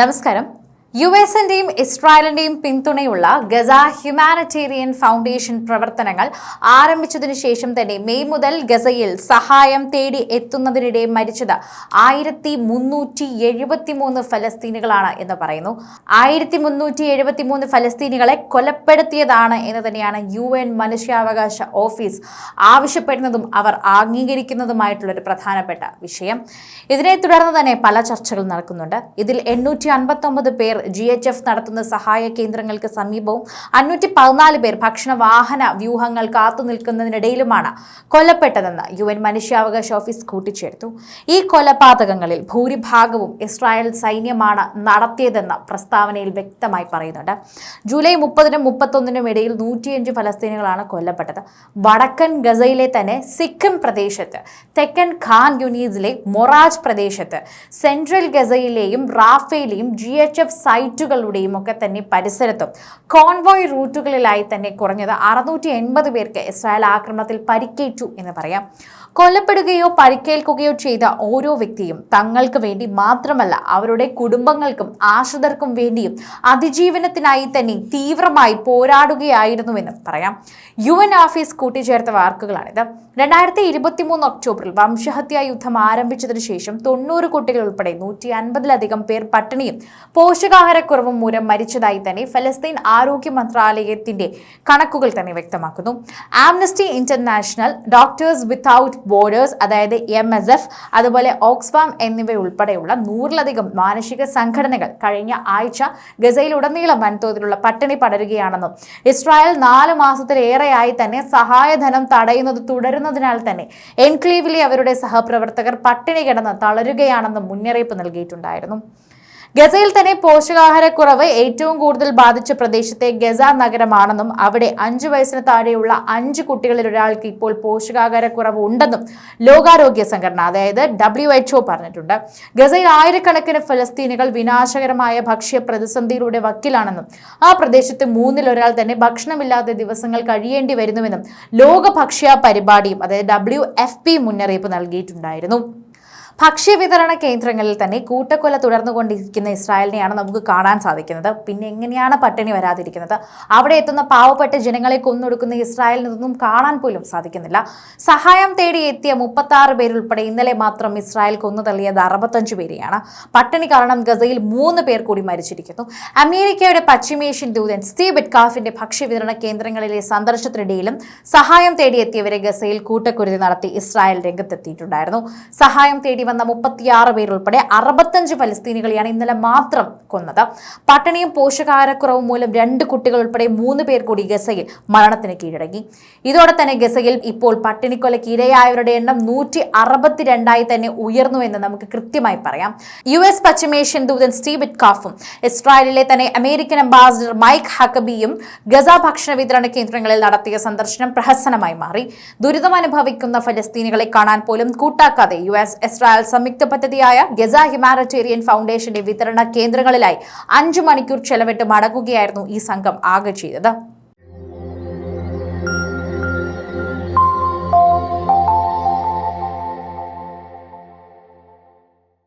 നമസ്കാരം. യു എസിന്റെയും ഇസ്രായേലിന്റെയും പിന്തുണയുള്ള Gaza humanitarian foundation പ്രവർത്തനങ്ങൾ ആരംഭിച്ചതിനു ശേഷം തന്നെ മെയ് മുതൽ ഗസയിൽ സഹായം തേടി എത്തുന്നതിനിടെ മരിച്ചത് ആയിരത്തി മുന്നൂറ്റി എഴുപത്തി മൂന്ന് ഫലസ്തീനുകളാണ് എന്ന് പറയുന്നു. ആയിരത്തി മുന്നൂറ്റി എഴുപത്തി മൂന്ന് ഫലസ്തീനികളെ കൊലപ്പെടുത്തിയതാണ് എന്ന് തന്നെയാണ് യു എൻ മനുഷ്യാവകാശ ഓഫീസ് ആവശ്യപ്പെടുന്നതും അവർ അംഗീകരിക്കുന്നതുമായിട്ടുള്ള ഒരു പ്രധാനപ്പെട്ട വിഷയം. ഇതിനെ തുടർന്ന് തന്നെ പല ചർച്ചകൾ നടക്കുന്നുണ്ട്. ഇതിൽ എണ്ണൂറ്റി അൻപത്തൊമ്പത് പേർ ജി എച്ച് എഫ് നടത്തുന്ന സഹായ കേന്ദ്രങ്ങൾക്ക് സമീപവും അഞ്ഞൂറ്റി പതിനാല് പേർ ഭക്ഷണ വാഹന വ്യൂഹങ്ങൾ കാത്തു നിൽക്കുന്നതിനിടയിലുമാണ് കൊല്ലപ്പെട്ടതെന്ന് യു എൻ മനുഷ്യാവകാശ ഓഫീസ് കൂട്ടിച്ചേർത്തു. ഈ കൊലപാതകങ്ങളിൽ ഭൂരിഭാഗവും ഇസ്രായേൽ സൈന്യമാണ് നടത്തിയതെന്ന് പ്രസ്താവനയിൽ വ്യക്തമായി പറയുന്നുണ്ട്. ജൂലൈ മുപ്പതിനും മുപ്പത്തൊന്നിനും ഇടയിൽ നൂറ്റിയഞ്ച് ഫലസ്തീനുകളാണ് കൊല്ലപ്പെട്ടത്. വടക്കൻ ഗസയിലെ തന്നെ സിക്കിം പ്രദേശത്ത് തെക്കൻ ഖാൻ യുനീസിലെ മൊറാജ് പ്രദേശത്ത് സെൻട്രൽ ഗസയിലെയും റാഫയിലെയും ജി എച്ച് എഫ് സൈറ്റുകളുടെയും ഒക്കെ തന്നെ പരിസരത്തും. കോൺവോയ് റൂട്ടുകളിലായി തന്നെ കുറഞ്ഞത് അറുന്നൂറ്റി എൺപത് പേർക്ക് ഇസ്രായേൽ ആക്രമണത്തിൽ പരിക്കേറ്റു എന്ന് പറയാം. കൊല്ലപ്പെടുകയോ പരിക്കേൽക്കുകയോ ചെയ്ത ഓരോ വ്യക്തിയും തങ്ങൾക്ക് വേണ്ടി മാത്രമല്ല അവരുടെ കുടുംബങ്ങൾക്കും ആശ്രിതർക്കും വേണ്ടിയും അതിജീവനത്തിനായി തന്നെ തീവ്രമായി പോരാടുകയായിരുന്നുവെന്നും പറയാം. യു എൻ ഓഫീസ് കൂട്ടിച്ചേർത്ത വാർക്കുകളാണിത് രണ്ടായിരത്തി ഇരുപത്തി മൂന്ന് ഒക്ടോബറിൽ വംശഹത്യാ യുദ്ധം ആരംഭിച്ചതിനു ശേഷം തൊണ്ണൂറ് കുട്ടികൾ ഉൾപ്പെടെ നൂറ്റി അൻപതിലധികം പേർ പട്ടിണിയും പോഷകാഹാരക്കുറവും മൂലം മരിച്ചതായി തന്നെ ഫലസ്തീൻ ആരോഗ്യ മന്ത്രാലയത്തിന്റെ കണക്കുകൾ തന്നെ വ്യക്തമാക്കുന്നു. Amnesty International Doctors Without Borders അതായത് എം എസ് എഫ് അതുപോലെ ഓക്സ്ഫാം എന്നിവയുൾപ്പെടെയുള്ള നൂറിലധികം മാനുഷിക സംഘടനകൾ കഴിഞ്ഞ ആഴ്ച ഗസയിലുടനീളം വൻതോതിലുള്ള പട്ടിണി പടരുകയാണെന്നും ഇസ്രായേൽ നാല് മാസത്തിലേറെയായി തന്നെ സഹായധനം തടയുന്നത് തുടരുന്നതിനാൽ തന്നെ എൻക്ലേവിലെ അവരുടെ സഹപ്രവർത്തകർ പട്ടിണി കിടന്ന് തളരുകയാണെന്നും മുന്നറിയിപ്പ് നൽകിയിട്ടുണ്ടായിരുന്നു. ഗസയിൽ തന്നെ പോഷകാഹാരക്കുറവ് ഏറ്റവും കൂടുതൽ ബാധിച്ച പ്രദേശത്തെ ഗസ നഗരമാണെന്നും അവിടെ അഞ്ചു വയസ്സിന് താഴെയുള്ള അഞ്ച് കുട്ടികളിൽ ഒരാൾക്ക് ഇപ്പോൾ പോഷകാഹാരക്കുറവ് ഉണ്ടെന്നും ലോകാരോഗ്യ സംഘടന അതായത് ഡബ്ല്യു എച്ച്ഒ പറഞ്ഞിട്ടുണ്ട്. ഗസയിൽ ആയിരക്കണക്കിന് ഫലസ്തീനുകൾ വിനാശകരമായ ഭക്ഷ്യ പ്രതിസന്ധിയിലൂടെ വക്കിലാണെന്നും ആ പ്രദേശത്ത് മൂന്നിൽ ഒരാൾ തന്നെ ഭക്ഷണമില്ലാത്ത ദിവസങ്ങൾ കഴിയേണ്ടി വരുന്നുവെന്നും ലോക ഭക്ഷ്യ പരിപാടിയും അതായത് ഡബ്ല്യു എഫ് പി മുന്നറിയിപ്പ് നൽകിയിട്ടുണ്ടായിരുന്നു. ഭക്ഷ്യവിതരണ കേന്ദ്രങ്ങളിൽ തന്നെ കൂട്ടക്കൊല തുടർന്നുകൊണ്ടിരിക്കുന്ന ഇസ്രായേലിനെയാണ് നമുക്ക് കാണാൻ സാധിക്കുന്നത്. പിന്നെ എങ്ങനെയാണ് പട്ടിണി വരാതിരിക്കുന്നത്? അവിടെ എത്തുന്ന പാവപ്പെട്ട ജനങ്ങളെ കൊന്നൊടുക്കുന്ന ഇസ്രായേലിനൊന്നും കാണാൻ പോലും സാധിക്കുന്നില്ല. സഹായം തേടി എത്തിയ മുപ്പത്തി ആറ് പേരുൾപ്പെടെ ഇന്നലെ മാത്രം ഇസ്രായേൽ കൊന്നു തള്ളിയത് അറുപത്തഞ്ച് പേരെയാണ്. പട്ടിണി കാരണം ഗസയിൽ മൂന്ന് പേർ കൂടി മരിച്ചിരിക്കുന്നു. അമേരിക്കയുടെ പശ്ചിമേഷ്യൻ ദൂതൻ സ്റ്റീവ് ബെറ്റ്കാഫിന്റെ ഭക്ഷ്യവിതരണ കേന്ദ്രങ്ങളിലെ സന്ദർശനത്തിനിടയിലും സഹായം തേടിയെത്തിയവരെ ഗസയിൽ കൂട്ടക്കുരുതി നടത്തി ഇസ്രായേൽ രംഗത്തെത്തിയിട്ടുണ്ടായിരുന്നു. സഹായം തേടി വന്ന മുപ്പത്തിയാറ് പേരുൾപ്പെടെ അറുപത്തഞ്ച് ഫലസ്തീനികളെയാണ് ഇന്നലെ മാത്രം കൊന്നത്. പട്ടിണിയും പോഷകാഹാരക്കുറവും മൂലം രണ്ട് കുട്ടികൾ ഉൾപ്പെടെ മൂന്ന് പേർ കൂടി ഗസയിൽ മരണത്തിന് കീഴടങ്ങി. ഇതോടെ തന്നെ ഗസയിൽ ഇപ്പോൾ പട്ടിണിക്കൊലയ്ക്ക് ഇരയായവരുടെ എണ്ണം നൂറ്റി അറുപത്തിരണ്ടായി തന്നെ ഉയർന്നു എന്ന് നമുക്ക് കൃത്യമായി പറയാം. യു എസ് പശ്ചിമേഷ്യൻ ദൂതൻ സ്റ്റീവ് കാഫും ഇസ്രായേലിലെ തന്നെ അമേരിക്കൻ അംബാസിഡർ മൈക്ക് ഹക്കബിയും ഗസ ഭക്ഷണ വിതരണ കേന്ദ്രങ്ങളിൽ നടത്തിയ സന്ദർശനം പ്രഹസനമായി മാറി. ദുരിതമനുഭവിക്കുന്ന ഫലസ്തീനികളെ കാണാൻ പോലും കൂട്ടാക്കാതെ യു എസ് ഇസ്രായേൽ സംയുക്ത പദ്ധതിയായ ഗസ ഹ്യൂമാനിറ്റേറിയൻ ഫൗണ്ടേഷന്റെ വിതരണ കേന്ദ്രങ്ങളിലായി അഞ്ചു മണിക്കൂർ ചെലവിട്ട് മടങ്ങുകയായിരുന്നു ഈ സംഘം ആകെ ചെയ്തത്.